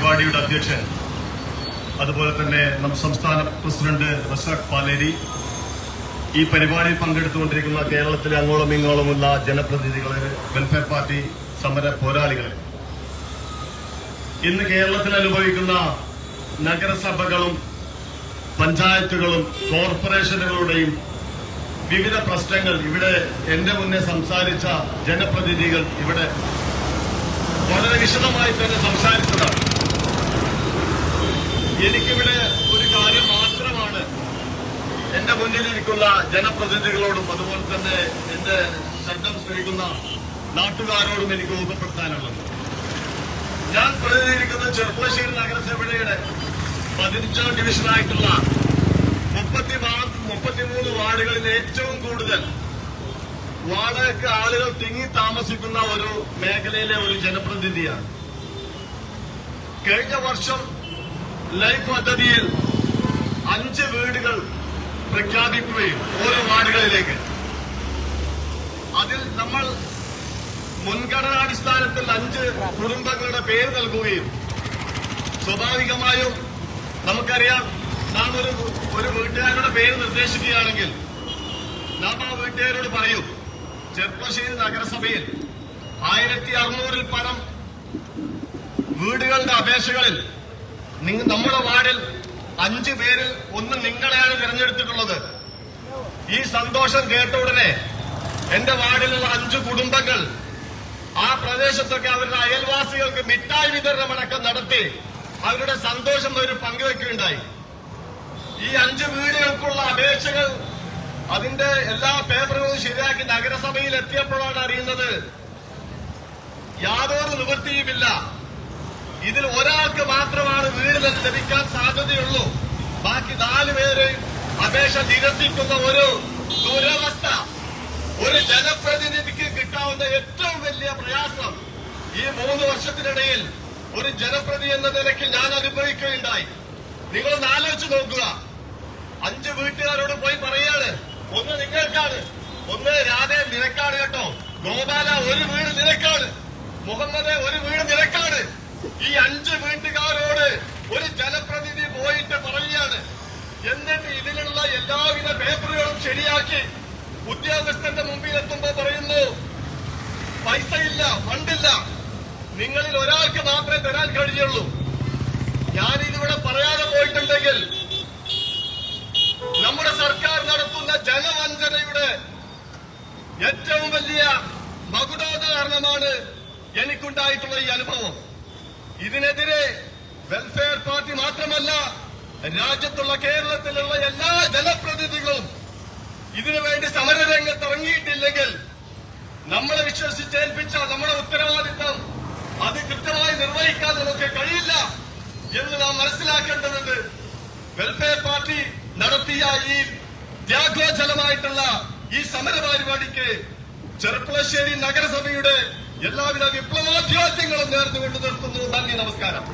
പരിപാടിയുടെ അധ്യക്ഷൻ അതുപോലെ തന്നെ നമ്മുടെ സംസ്ഥാന പ്രസിഡന്റ് റസാഖ് പാലേരി. ഈ പരിപാടിയിൽ പങ്കെടുത്തുകൊണ്ടിരിക്കുന്ന കേരളത്തിലെ അങ്ങോളം ഇങ്ങോളമുള്ള ജനപ്രതിനിധികളെ വെൽഫെയർ പാർട്ടി സമര പോരാളികളെ. ഇന്ന് കേരളത്തിൽ അനുഭവിക്കുന്ന നഗരസഭകളും പഞ്ചായത്തുകളും കോർപ്പറേഷനുകളുടെയും വിവിധ പ്രശ്നങ്ങൾ ഇവിടെ എന്റെ മുന്നേ സംസാരിച്ച ജനപ്രതിനിധികൾ ഇവിടെ വളരെ വിശദമായി തന്നെ സംസാരിച്ചതാണ്. എനിക്കിവിടെ ഒരു കാര്യം മാത്രമാണ് എന്റെ മുന്നിലിരിക്കുന്ന ജനപ്രതിനിധികളോടും അതുപോലെ തന്നെ എന്റെ ശബ്ദം ശ്രമിക്കുന്ന നാട്ടുകാരോടും എനിക്ക് ഓർമ്മപ്പെടുത്താനുള്ളത് ഞാൻ പ്രതിനിധീകരിക്കുന്ന ചെറുപ്പശ്ശേരി നഗരസഭയുടെ പതിനഞ്ചാം ഡിവിഷനായിട്ടുള്ള മുപ്പത്തി മുപ്പത്തിമൂന്ന് വാർഡുകളിൽ ഏറ്റവും കൂടുതൽ വാടക ആളുകൾ തിങ്ങി താമസിക്കുന്ന ഒരു മേഖലയിലെ ഒരു ജനപ്രതിനിധിയാണ്. കഴിഞ്ഞ വർഷം ലൈഫ് പദ്ധതിയിൽ അഞ്ച് വീടുകൾ പ്രഖ്യാപിക്കുകയും ഓരോ വാർഡുകളിലേക്ക്. അതിൽ നമ്മൾ മുൻഗണനാടിസ്ഥാനത്തിൽ അഞ്ച് കുടുംബങ്ങളുടെ പേര് നൽകുകയും സ്വാഭാവികമായും നമുക്കറിയാം നാം ഒരു ഒരു വീട്ടുകാരുടെ പേര് നിർദ്ദേശിക്കുകയാണെങ്കിൽ നാം ആ വീട്ടുകാരോട് പറയും ചെർപ്പശ്ശേരി നഗരസഭയിൽ ആയിരത്തി അറുന്നൂറിൽ പരം വീടുകളുടെ അപേക്ഷകളിൽ നിങ്ങ- നമ്മുടെ വാർഡിൽ അഞ്ചു പേരിൽ ഒന്ന് നിങ്ങളെയാണ് തിരഞ്ഞെടുത്തിട്ടുള്ളത്. ഈ സന്തോഷം കേട്ട ഉടനെ എന്റെ വാർഡിലുള്ള അഞ്ചു കുടുംബങ്ങൾ ആ പ്രദേശത്തൊക്കെ അവരുടെ അയൽവാസികൾക്ക് മിഠായി വിതരണമടക്കം നടത്തി അവരുടെ സന്തോഷം അവർ പങ്കുവെക്കുകയുണ്ടായി. ഈ അഞ്ച് വീടുകൾക്കുള്ള അപേക്ഷകൾ അതിന്റെ എല്ലാ പേപ്പറുകളും ശരിയാക്കി നഗരസഭയിൽ എത്തിയപ്പോഴാണ് അറിയുന്നത്. യാതൊരു നിവൃത്തിയുമില്ല. ഇതിൽ ഒരാൾക്ക് മാത്രമാണ് അപേക്ഷ നിരസിക്കുന്ന ഒരു ദുരവസ്ഥ ഒരു ജനപ്രതിനിധിക്ക് കിട്ടാവുന്ന ഏറ്റവും വലിയ പ്രയാസം ഈ മൂന്ന് വർഷത്തിനിടയിൽ ഒരു ജനപ്രതി എന്ന നിലയ്ക്ക് ഞാൻ അനുഭവിക്കുകയുണ്ടായി. നിങ്ങൾ ആലോചിച്ച് നോക്കുക. അഞ്ച് വീട്ടുകാരോട് പോയി പറയാണ് ഒന്ന് നിങ്ങൾക്കാണ് ഒന്ന് രാധേ നിനക്കാണ് കേട്ടോ. ഗോപാല ഒരു വീട് നിനക്കാണ്. മുഹമ്മദ് ഒരു വീട് നിനക്കാണ്. ഈ അഞ്ച് വീട്ടുകാരോട് ഒരു ജനപ്രതിനിധി പോയിട്ട് പറയുകയാണ് എന്നിട്ട് ഇതിലുള്ള ശരിയാക്കി ഉദ്യോഗസ്ഥന്റെ മുമ്പിൽ എത്തുമ്പോ പറയുന്നു പൈസയില്ല ഫണ്ടില്ല. നിങ്ങളിൽ ഒരാൾക്ക് മാത്രമേ തരാൻ കഴിയുള്ളൂ ഞാനിതിവിടെ പറയാതെ പോയിട്ടുണ്ടെങ്കിൽ നമ്മുടെ സർക്കാർ നടത്തുന്ന ജനവഞ്ചനയുടെ ഏറ്റവും വലിയ മകുടോദാഹരണമാണ് എനിക്കുണ്ടായിട്ടുള്ള ഈ അനുഭവം. ഇതിനെതിരെ വെൽഫെയർ പാർട്ടി മാത്രമല്ല രാജ്യത്തുള്ള കേരളത്തിലുള്ള എല്ലാ ജനപ്രതിനിധികളും ഇതിനുവേണ്ടി സമരരംഗത്ത് ഇറങ്ങിയിട്ടില്ലെങ്കിൽ നമ്മളെ വിശ്വസിച്ചേൽപ്പിച്ച നമ്മുടെ ഉത്തരവാദിത്തം അത് കൃത്യമായി നിർവഹിക്കാൻ നമുക്ക് കഴിയില്ല എന്ന് നാം മനസ്സിലാക്കേണ്ടതുണ്ട്. വെൽഫെയർ പാർട്ടി നടത്തിയ ഈ ത്യാഗോജലമായിട്ടുള്ള ഈ സമര പരിപാടിക്ക് ചെറുപ്പുളശ്ശേരി നഗരസഭയുടെ എല്ലാവിധ വിപ്ലവാധ്യാത്യങ്ങളും നേർന്നുകൊണ്ട് നിർത്തുന്നു. നന്ദി നമസ്കാരം.